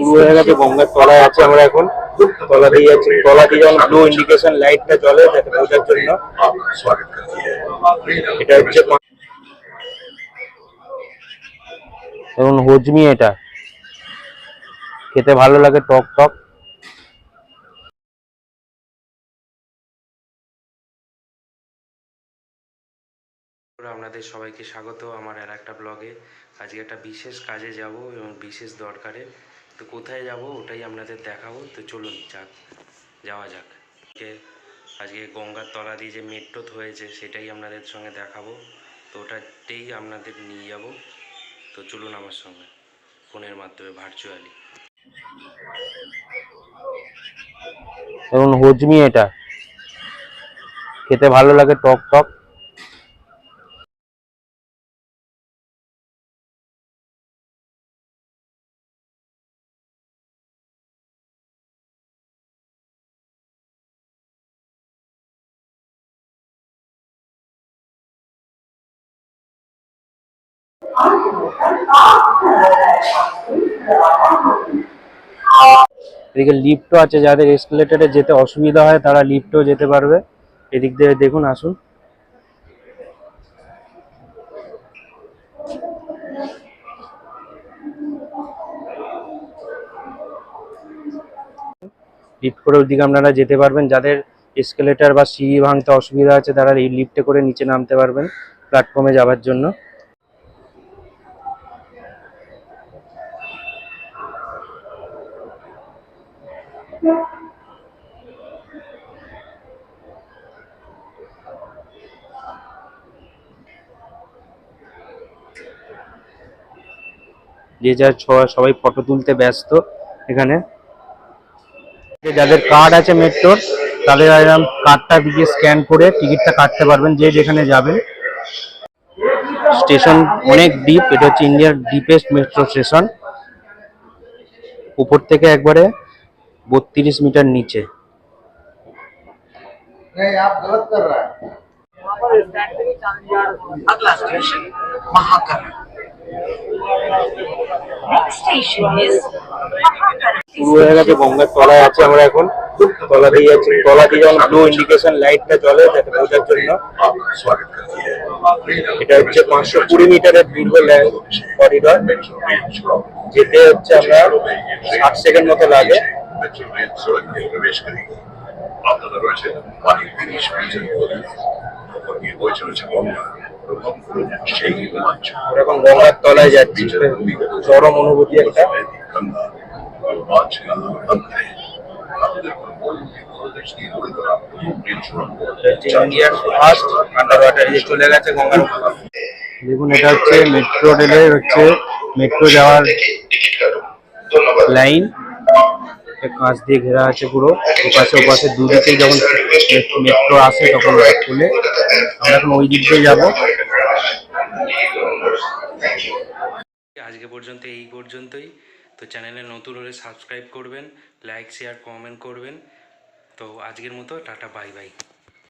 শুরু হয়ে গেছে গঙ্গার তলায় আছে আমরা এখন। তলা দিয়ে যাচ্ছি তলা দিয়ে যখন ব্লু ইন্ডিকেশন লাইটটা জ্বলে তাকে বোঝার জন্য। এটা হচ্ছে এবং হজমি এটা। খেতে ভালো লাগে টক টক। আপনাদের সবাইকে স্বাগত আমার আর একটা ব্লগে আজকে একটা বিশেষ কাজে যাব এবং বিশেষ দরকারে তো কোথায় যাব ওটাই আপনাদের দেখাবো। তো চলুন, যাক, যাওয়া যাক। আজকে গঙ্গার তলা দিয়ে যে মেট্রো হয়েছে, সেটাই আপনাদের সঙ্গে দেখাবো। তো ওটাতেই আপনাদের নিয়ে যাব। তো চলুন আমার সঙ্গে, ফোনের মাধ্যমে ভার্চুয়ালি এবং হজমি এটা। খেতে ভালো লাগে টক টক। এদিকে লিফটও আছে, যাদের এসকেলেটারে যেতে অসুবিধা হয়, তারা লিফটেও যেতে পারবে। এদিক দিয়ে দেখুন, আসুন। লিফট করে ওদিকে আপনারা যেতে পারবেন। যাদের এসকেলেটার বা সিঁড়ি ভাঙতে অসুবিধা আছে, তারা এই লিফটে করে নিচে নামতে পারবেন প্ল্যাটফর্মে যাওয়ার জন্য। যে যার সবাই ফটো তুলতে ব্যস্ত এখানে। যাদের কার্ড আছে মেট্রোর তাদের কার্ডটা দিয়ে স্ক্যান করে টিকিটটা কাটতে পারবেন যে যেখানে যাবেন। স্টেশন অনেক ডিপ এটা হচ্ছে ইন্ডিয়ার ডিপেস্ট মেট্রো স্টেশন উপর থেকে একবারে বত্রিশ মিটার নিচে। শুরু হয়ে গেছে গঙ্গার তলায় আছে আমরা এখন। তলা দিয়ে যাচ্ছি তলা দিয়ে যখন ব্লু ইন্ডিকেশন লাইটটা চলে যাতে বোঝার জন্য। এটা হচ্ছে পাঁচশো কুড়ি মিটারের দীর্ঘ করিডর যেতে হচ্ছে আমরা ষাট সেকেন্ড মতো লাগে। মেট্রোরেল সড়ক দিয়ে দেখুন এটা হচ্ছে মেট্রো রেলের হচ্ছে মেট্রো যাওয়ার লাইন কাঁচ দিয়ে ঘেরা আছে পুরো। ওপাশে ওপাশে দুদিকেই যখন মেট্রো আসে তখন খুলে আমরা এখন ওই দিক দিয়ে যাব। আজকে পর্যন্ত এই পর্যন্তই। তো চ্যানেলে নতুন হলে সাবস্ক্রাইব করবেন, লাইক, শেয়ার, কমেন্ট করবেন। তো আজকের মতো, টাটা, বাই বাই।